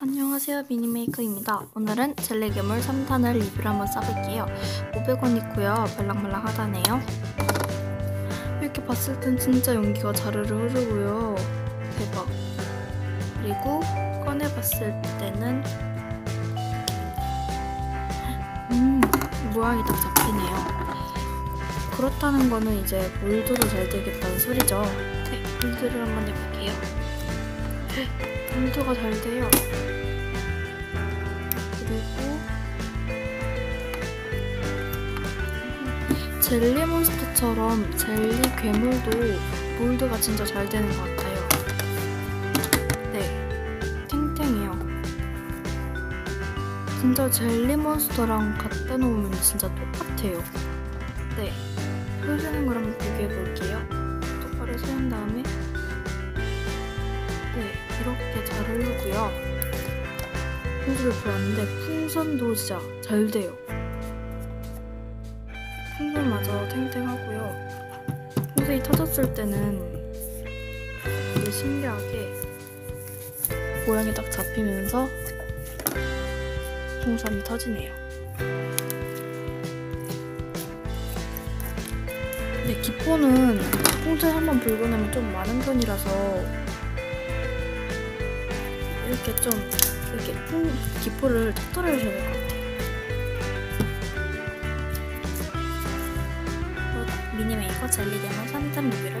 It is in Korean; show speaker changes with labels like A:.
A: 안녕하세요 미니메이커입니다. 오늘은 젤리 괴물 3탄을 리뷰를 한번 써볼게요. 500원이고요. 말랑말랑 하다네요. 이렇게 봤을 땐 진짜 연기가 자르르 흐르고요. 대박. 그리고 꺼내봤을 때는 음 모양이 딱 잡히네요. 그렇다는 거는 이제 몰드도 잘 되겠다는 소리죠. 네, 몰드를 한번 해볼게요. 몰드가 잘 돼요. 그리고 젤리 몬스터처럼 젤리 괴물도 몰드가 진짜 잘 되는 것 같아요. 네, 탱탱해요. 진짜 젤리 몬스터랑 갖다 놓으면 진짜 똑같아요. 네, 보여주는 걸 한번 비교해 볼게요. 이렇게 잘 흐르고요. 풍선을 보았는데 풍선도 진짜 잘 돼요. 풍선마저 탱탱하고요. 풍선이 터졌을 때는 되게 신기하게 모양이 딱 잡히면서 풍선이 터지네요. 네, 기포는 풍선 한번 불고 나면 좀 많은 편이라서 이렇게 좀 이렇게 풍 기포를 탁 떨어주셔야 될 것 같아요. 미니메이커 젤리 데몬 3단 리뷰를.